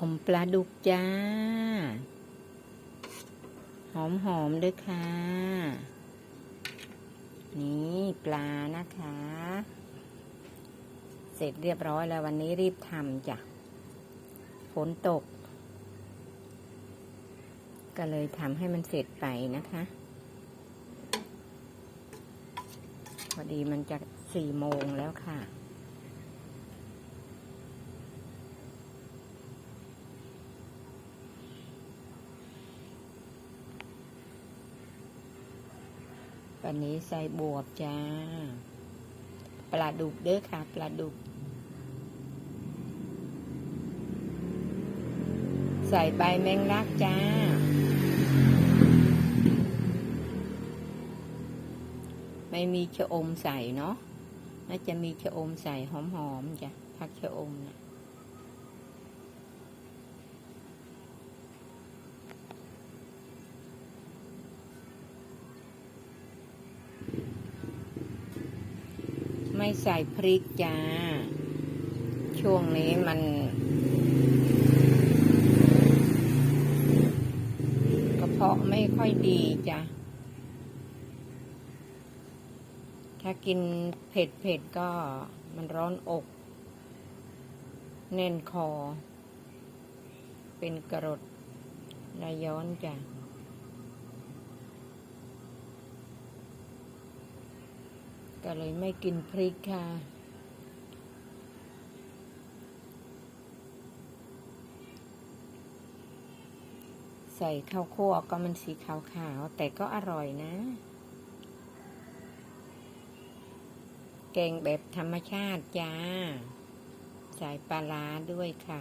อมปลาดุกจ้า หอมหอมๆด้วยค่ะ นี่ปลานะคะ เสร็จเรียบร้อยแล้ววันนี้รีบทำจ้ะฝนตก ก็เลยทำให้มันเสร็จไปนะคะ พอดีมันจะสี่โมงแล้วค่ะ วันนี้ใส่บวบจ้า ปลาดุกเด้อค่ะ ปลาดุก ใส่ใบแมงลักจ้า ไม่มีชะอมใส่เนาะน่าจะมีชะอมใส่หอมๆจ้ะผักชะอมนะ ไม่ใส่พริกจ้า ช่วงนี้มัน กระเพาะไม่ค่อยดีจ้ะ ถ้ากินเผ็ดเผ็ดๆก็มันร้อนอก แน่นคอ เป็นกรดไหลย้อนจ้ะ ก็เลยไม่กินพริกค่ะ ใส่ข้าวคั่วก็มันสีขาวๆ แต่ก็อร่อยนะ แกงแบบธรรมชาติจ้า ใส่ปลาร้าด้วยค่ะ